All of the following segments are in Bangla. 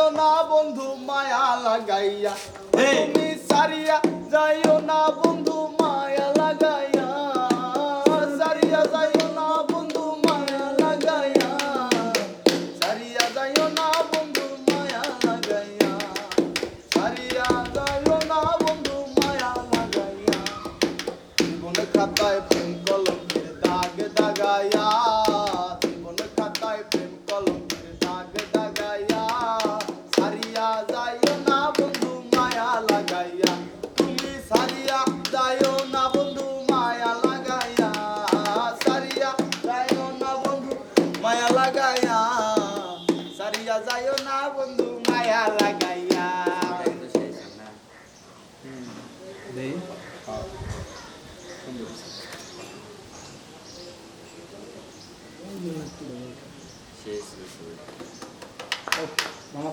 যাইও না বন্ধু মায়া লাগাইয়া! তুমি সারিয়া যাইও না বন্ধু ケースです。お、マ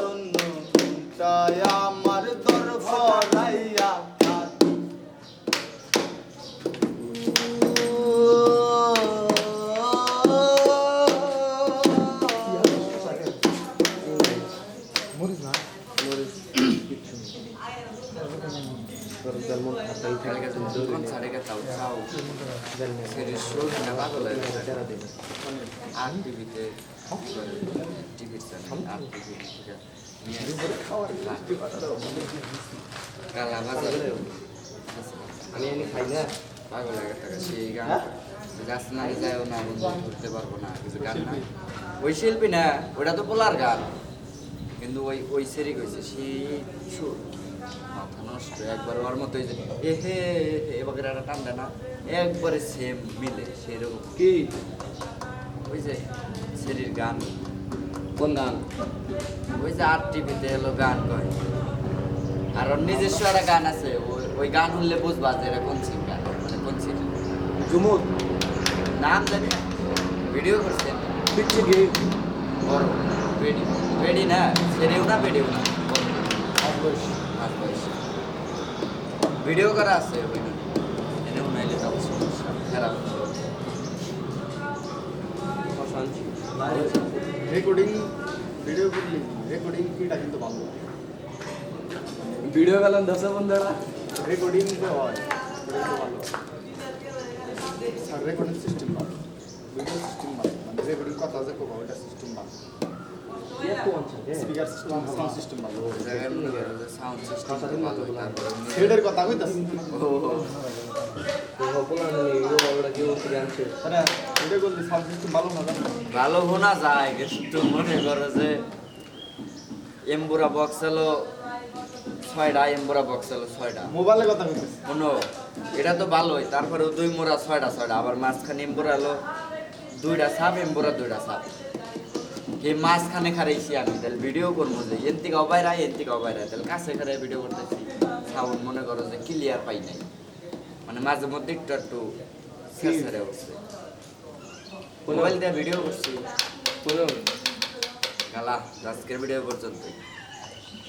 জন্য তাই আমার দর আর টিভিতে টিভির বাজার আমি খাই না গেছে সেই গান গাছ না ঘুরতে পারব না কিছু গান ওই শিল্পী না ওটা তো পোলার গান কিন্তু ওই ওই সেরি কইছে সেই মাথা নষ্ট একবার ওর মতো যে এ হে এবার একটা টানটা না একবারে সেম মিলে সেরকম কি ওই যে সেরির গান কোন গান? ওই যে আর টিভিতে এলো গান কয়। আর ওর নিজস্ব একটা গান আছে ওই গান শুনলে বুঝবা যে এটা কোন সিঙ্গার মানে কোন সিঙ্গার। জুমুদ নাম জানি ভিডিও করছেন পিচ্ছি গিরি। বড়। বেডি বেডি না সেরেও না বেডিও না। ভিডিও করা আছে ওই এনে উনাইলে তাও সমস্যা। খারাপ অশান্তি। রেকর্ডিং ভিডিও করলি রেকর্ডিং কিটা কিন্তু ভালো ভিডিও গেলাম দশ বন্ধুরা রেকর্ডিং যে হয় এটা কিন্তু ভালো স্যার রেকর্ডিং সিস্টেম ভালো ভিডিও সিস্টেম ভালো মানে রেকর্ডিং ভালো শোনা যায় কিন্তু মনে করো যে এম্বুরা বক্স হলো ছয়টা এম্বুরা বক্স হলো ছয়টা মোবাইলে কথা কইতাছি। শোনো এটা তো ভালোই তারপরে দুই মোড়া ছয়টা ছয়টা আবার মাঝখানে এম্বুরা হলো দুইটা সাপ এম্বুরা দুইটা সাপ এই মাঝখানে খারাইছি আমি তাহলে ভিডিও করব যে এর থেকে অবাইরা এর থেকে অবাইরা তাহলে কাছে খারাই ভিডিও করতেছি। সাউন্ড মনে করো যে ক্লিয়ার পাই নাই। মানে মাঝে মধ্যে একটু একটু ছেড়ে উঠছে। মোবাইল দিয়ে ভিডিও করছি। গালা আজকের ভিডিও পর্যন্তই।